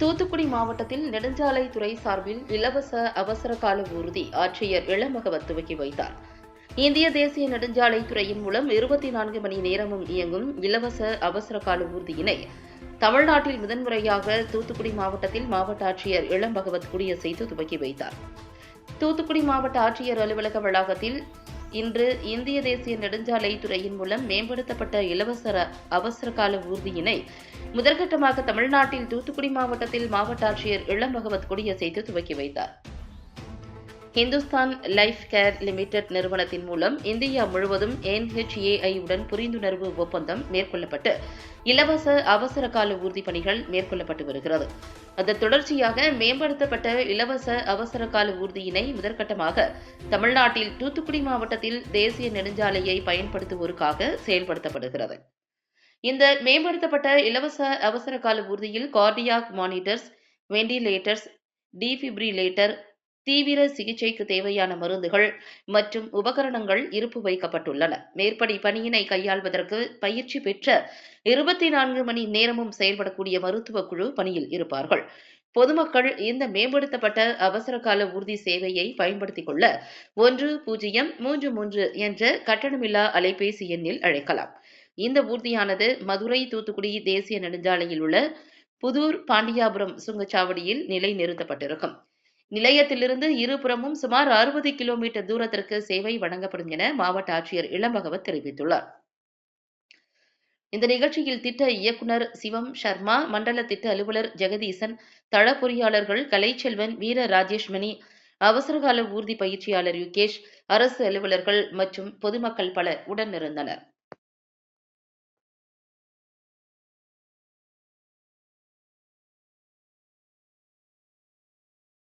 தூத்துக்குடி மாவட்டத்தில் நெடுஞ்சாலைத்துறை சார்பில் இலவச அவசர கால ஊர்தி ஆட்சியர் இளமகவத் துவக்கி வைத்தார். இந்திய தேசிய நெடுஞ்சாலைத்துறையின் மூலம் இருபத்தி நான்கு மணி நேரமும் இயங்கும் இலவச அவசர கால ஊர்தியினை தமிழ்நாட்டில் முதன்முறையாக தூத்துக்குடி மாவட்டத்தில் மாவட்ட ஆட்சியர் இளம்பகவத் குடியசைத்து துவக்கி வைத்தார். தூத்துக்குடி மாவட்ட ஆட்சியர் அலுவலக வளாகத்தில் இன்று இந்திய தேசிய நெடுஞ்சாலை துறையின் மூலம் மேம்படுத்தப்பட்ட இலவச அவசர கால ஊர்தியினை முதற்கட்டமாக தமிழ்நாட்டில் தூத்துக்குடி மாவட்டத்தில் மாவட்ட ஆட்சியர் இளம்பகவத் கொடியசைத்து துவக்கி வைத்தார். ஹிந்துஸ்தான் லைஃப் கேர் லிமிடெட் நிறுவனத்தின் மூலம் இந்தியா முழுவதும் என்ஹெச்ஏஐ உடன் புரிந்துணர்வு ஒப்பந்தம் மேற்கொள்ளப்பட்டு இலவச அவசர கால ஊர்தி பணிகள் மேற்கொள்ளப்பட்டு வருகிறது. அதன் தொடர்ச்சியாக மேம்படுத்தப்பட்ட இலவச அவசர கால ஊர்தியினை முதற்கட்டமாக தமிழ்நாட்டில் தூத்துக்குடி மாவட்டத்தில் தேசிய நெடுஞ்சாலையை பயன்படுத்துவோருக்காக செயல்படுத்தப்படுகிறது. இந்த மேம்படுத்தப்பட்ட இலவச அவசர கால ஊர்தியில் கார்டியாக் மானிட்டர்ஸ் வெண்டிலேட்டர்ஸ் டிஃபிப்ரிலேட்டர் தீவிர சிகிச்சைக்கு தேவையான மருந்துகள் மற்றும் உபகரணங்கள் இருப்பு வைக்கப்பட்டுள்ளன. மேற்படி பணியினை கையாள்வதற்கு பயிற்சி பெற்ற இருபத்தி நான்கு மணி நேரமும் செயல்படக்கூடிய மருத்துவ குழு பணியில் இருப்பார்கள். பொதுமக்கள் இந்த மேம்படுத்தப்பட்ட அவசர கால ஊர்தி சேவையை பயன்படுத்திக் கொள்ள ஒன்று பூஜ்ஜியம் மூன்று மூன்று என்ற கட்டணமில்லா அலைபேசி எண்ணில் அழைக்கலாம். இந்த ஊர்தியானது மதுரை தூத்துக்குடி தேசிய நெடுஞ்சாலையில் உள்ள புதூர் பாண்டியாபுரம் சுங்கச்சாவடியில் நிலை நிறுத்தப்பட்டிருக்கும் நிலையத்திலிருந்து இருபுறமும் சுமார் அறுபது கிலோமீட்டர் தூரத்திற்கு சேவை வழங்கப்படும் என மாவட்ட ஆட்சியர் இளம்பகவத் தெரிவித்துள்ளார். இந்த நிகழ்ச்சியில் திட்ட இயக்குநர் சிவம் சர்மா மண்டல திட்ட அலுவலர் ஜெகதீசன் தள பொறியாளர்கள் கலைச்செல்வன் வீர ராஜேஷ்மணி அவசரகால ஊர்தி பயிற்சியாளர் யுகேஷ் அரசு அலுவலர்கள் மற்றும் பொதுமக்கள் பலர் உடனிருந்தனர்.